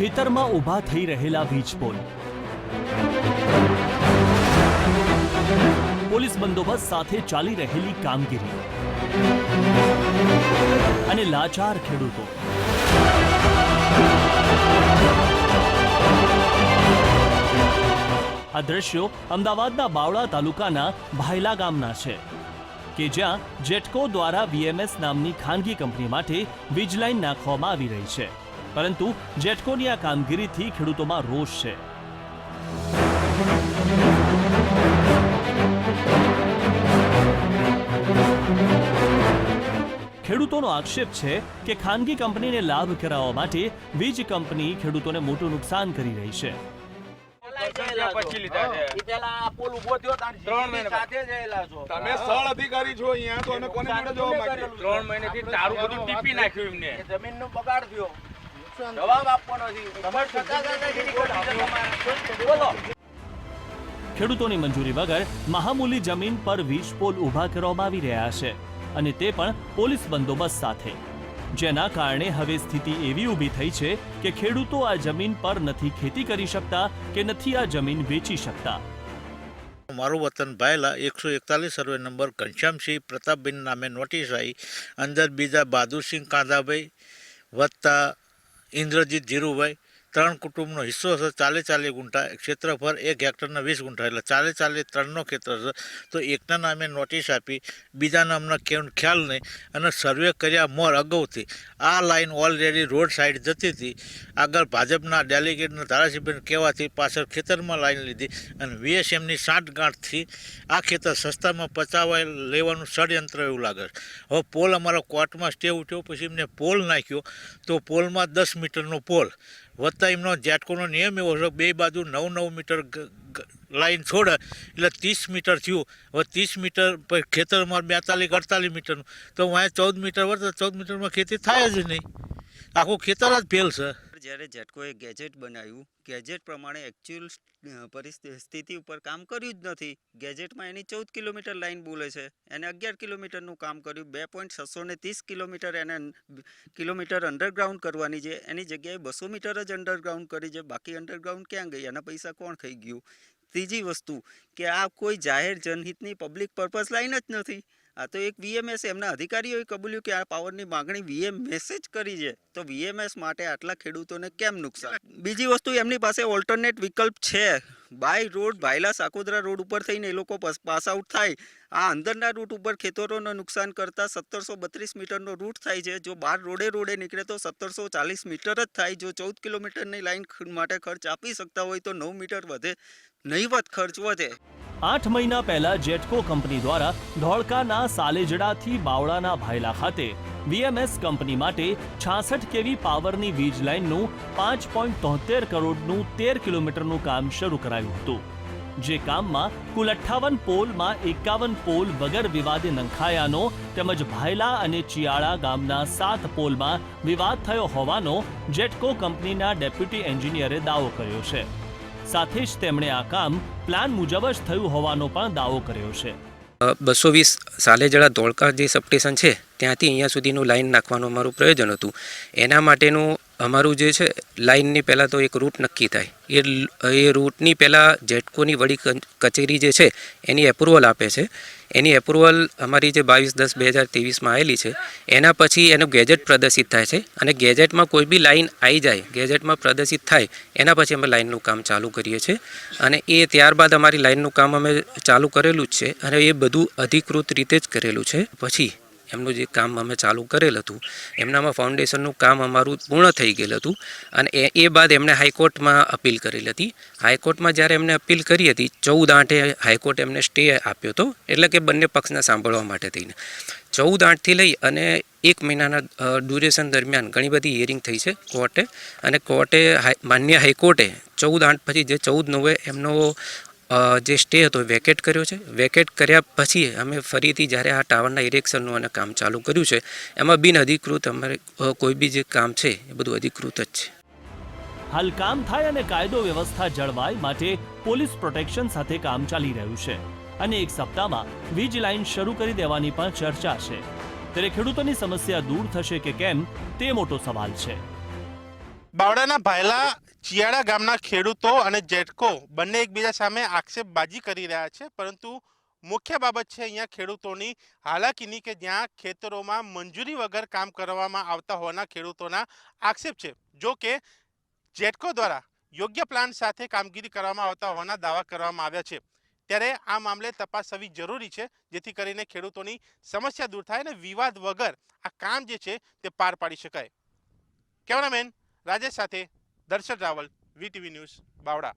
ખેતરમાં ઊભા થઈ રહેલા વીજપોલ પોલીસ બંદોબસ્ત સાથે ચાલી રહેલી કામગીરી. અને લાચાર ખેડૂતો. આ દ્રશ્યો અમદાવાદના બાવળા તાલુકાના ભાયલા ગામના છે, કે જ્યાં જેટકો દ્વારા વીએમએસ નામની ખાનગી કંપની માટે વીજ લાઈન નાખવામાં આવી રહી છે. પરંતુ જેટકોની આ કામગીરીથી ખેડૂતોમાં રોષ છે. ખેડૂતોનો આક્ષેપ છે કે ખાનગી કંપનીને લાભ કરાવવા માટે વીજ કંપની ખેડૂતોને મોટું નુકસાન કરી રહી છે. જમીનનું બગાડ થયો. જવાબ આપવાનો છે. ખેડૂતોની મંજૂરી વગર મહામૂલી જમીન પર વીજ પોલ ઊભા કરવામાં આવી રહ્યા છે અને તે પણ પોલીસ બંદોબસ્ત સાથે. જેના કારણે હવે સ્થિતિ એવી ઊભી થઈ છે કે ખેડૂતો આ જમીન પર નથી ખેતી કરી શકતા કે નથી આ જમીન વેચી શકતા. મારું વતન ભાયલા એકસો એકતાલીસ સર્વે નંબર ઘનશ્યામસિંહ પ્રતાપબેન નામે નોટિસ આવી અંદર બીજા બહાદુરસિંહ કાંદાભાઈ વત્તા ઇન્દ્રજીત ધીરુભાઈ ત્રણ કુટુંબનો હિસ્સો છે ચાલે ચાલે ગુંઠા, ક્ષેત્રફળ એક હેક્ટરના વીસ ગુંઠા, એટલે ચાલે ચાલે ત્રણનો ખેતર છે તો એકના નામે નોટિસ આપી બીજાના અમને કેમ ખ્યાલ નહીં, અને સર્વે કર્યા મોર અગાઉથી. આ લાઈન ઓલરેડી રોડ સાઈડ જતી હતી. આગળ ભાજપના ડેલિગેટના ધારાસભ્યને કહેવાથી પાછળ ખેતરમાં લાઈન લીધી અને વીએસએમની સાંઠગાંઠથી આ ખેતર સસ્તામાં પચાવવા લેવાનું ષડયંત્ર એવું લાગે છે. હવે પોલ અમારો કોર્ટમાં સ્ટે ઉઠ્યો, પછી એમને પોલ નાખ્યો. તો પોલમાં દસ મીટરનો પોલ. વત્તા એમનો જાટકોનો નિયમ એવો હતો બે બાજુ નવ નવ મીટર લાઈન છોડે, એટલે ત્રીસ મીટર થયું. હવે ત્રીસ મીટર પછી ખેતરમાં બેતાલીસ, અડતાલીસ મીટરનું. તો વાંહે ચૌદ મીટર વર્તે ચૌદ મીટરમાં ખેતી થાય જ નહીં. આખું ખેતર જ ફેલ છે. જ્યારે જેટકોએ ગેજેટ બનાવ્યું, ગેજેટ પ્રમાણે એકચ્યુઅલ પરિસ્થિતિ ઉપર કામ કર્યું જ નથી. ગેજેટમાં એની ચૌદ કિલોમીટર લાઈન બોલે છે. એને અગિયાર કિલોમીટરનું કામ કર્યું. બે પોઈન્ટ છસો ને ત્રીસ કિલોમીટર એને કિલોમીટર અંડરગ્રાઉન્ડ કરવાની છે. એની જગ્યાએ બસો મીટર જ અંડરગ્રાઉન્ડ કરી છે. બાકી અંડરગ્રાઉન્ડ ક્યાં ગઈ? એના પૈસા કોણ ખાઈ ગયું? ત્રીજી વસ્તુ કે આ કોઈ જાહેર જનહિતની પબ્લિક પર્પઝ લાઇન જ નથી. આ તો એક વીએમએસ એમના અધિકારીઓએ કબૂલ્યું કે આ પાવરની માગણી વીએમ જ કરી છે. તો વીએમએસ માટે આટલા ખેડૂતોને કેમ નુકસાન? બીજી વસ્તુ, એમની પાસે ઓલ્ટરનેટ વિકલ્પ છે. By road, Bhayla Sakodara road ઉપર થઈને એ લોકો પાસ આઉટ થાય. આ અંદરના રૂટ ઉપર ખેતરોને નુકસાન કરતા સત્તરસો બત્રીસ મીટરનો રૂટ થાય છે. જો બાર રોડે રોડે નીકળે તો સત્તરસો ચાલીસ મીટર જ થાય. જો ચૌદ કિલોમીટરની લાઈન માટે ખર્ચ આપી શકતા હોય તો નવ મીટર વધે નહીવત ખર્ચ વધે. આઠ મહિના પહેલા જેટકો કંપની દ્વારા ધોળકાના સાલેજડાથી બાવળાના ભાયલા ખાતે વીએમએસ કંપની માટે છાસઠ કેવી પાવરની વીજ લાઇનનું પાંચ પોઈન્ટ તોતેર કરોડનું તેર કિલોમીટરનું કામ શરૂ કરાયું હતું. જે કામમાં કુલ અઠ્ઠાવન પોલમાં એકાવન પોલ વગર વિવાદે નંખાયાનો તેમજ ભાયલા અને ચિયાળા ગામના સાત પોલમાં વિવાદ થયો હોવાનો જેટકો કંપનીના ડેપ્યુટી એન્જિનિયરે દાવો કર્યો છે. સાથે જ તેમણે આ કામ પ્લાન મુજબ જ થયું હોવાનો પણ દાવો કર્યો છે. બસો વીસ સાલેજળા ધોળકા જે સબસ્ટેશન છે, ત્યાંથી અહીંયા સુધીનું લાઈન નાખવાનું અમારું પ્રયોજન હતું. એના માટેનું અમારું જે છે લાઇનની પહેલાં તો એક રૂટ નક્કી થાય. એ એ રૂટની પહેલાં જેટકોની વડી કચેરી જે છે, એની એપ્રુવલ આપે છે. એની એપ્રુવલ અમારી જે બાવીસ દસ બે હજાર ત્રેવીસમાં આવેલી છે, એના પછી એનું ગેજેટ પ્રદર્શિત થાય છે. અને ગેજેટમાં કોઈ બી લાઇન આવી જાય ગેજેટમાં પ્રદર્શિત થાય, એના પછી અમે લાઇનનું કામ ચાલુ કરીએ છીએ. અને એ ત્યારબાદ અમારી લાઇનનું કામ અમે ચાલુ કરેલું જ છે. અને એ બધું અધિકૃત રીતે જ કરેલું છે. પછી એમનું જે કામ અમે ચાલુ કરેલ હતું, એમનામાં ફાઉન્ડેશનનું કામ અમારું પૂર્ણ થઈ ગયેલ હતું અને એ એ બાદ એમણે હાઈકોર્ટમાં અપીલ કરેલી હતી. હાઈકોર્ટમાં જ્યારે એમને અપીલ કરી હતી, ચૌદ આઠે હાઈકોર્ટ એમને સ્ટે આપ્યો હતો, એટલે કે બંને પક્ષને સાંભળવા માટે થઈને. ચૌદ આઠથી લઈ અને એક મહિનાના ડ્યુરેશન દરમિયાન ઘણી બધી હિયરિંગ થઈ છે કોર્ટે. અને કોર્ટે માન્ય હાઈકોર્ટે ચૌદ આઠ પછી જે ચૌદ નવે એમનો જે સ્ટે હતો વેકેટ કર્યો છે. વેકેટ કર્યા પછી અમે ફરીથી જ્યારે આ ટાવરના ઇરેક્શનનું અને કામ ચાલુ કર્યું છે એમાં બિન અધિકૃત અમારે કોઈ બી જે કામ છે એ બધું અધિકૃત જ છે. હાલ કામ થાય અને કાયદો વ્યવસ્થા જળવાય માટે પોલીસ પ્રોટેક્શન સાથે કામ ચાલી રહ્યું છે અને એક સપ્તાહમાં વીજ લાઇન શરૂ કરી દેવાની પણ ચર્ચા છે. ત્યારે ખેડૂતોની સમસ્યા દૂર થશે કે કેમ તે મોટો સવાલ છે. બાવડાના ભાયલા ચિયાડા ગામના ખેડૂતો અને જેટકો બંને એકબીજા સામે આક્ષેપબાજી કરી રહ્યા છે, પરંતુ મુખ્ય બાબત છે અહીંયા ખેડૂતોની હાલાકીની કે જ્યાં ખેતરોમાં મંજૂરી વગર કામ કરવામાં આવતા હોવાના ખેડૂતોના આક્ષેપ છે. જો કે જેટકો દ્વારા યોગ્ય પ્લાન સાથે કામગીરી કરવામાં આવતા હોવાના દાવા કરવામાં આવ્યા છે. ત્યારે આ મામલે તપાસ થવી જરૂરી છે, જેથી કરીને ખેડૂતોની સમસ્યા દૂર થાય અને વિવાદ વગર આ કામ જે છે તે પાર પાડી શકાય. કેમેરામેન રાજેશ સાથે દર્શન રાવલ વીટીવી ન્યૂઝ બાવડા.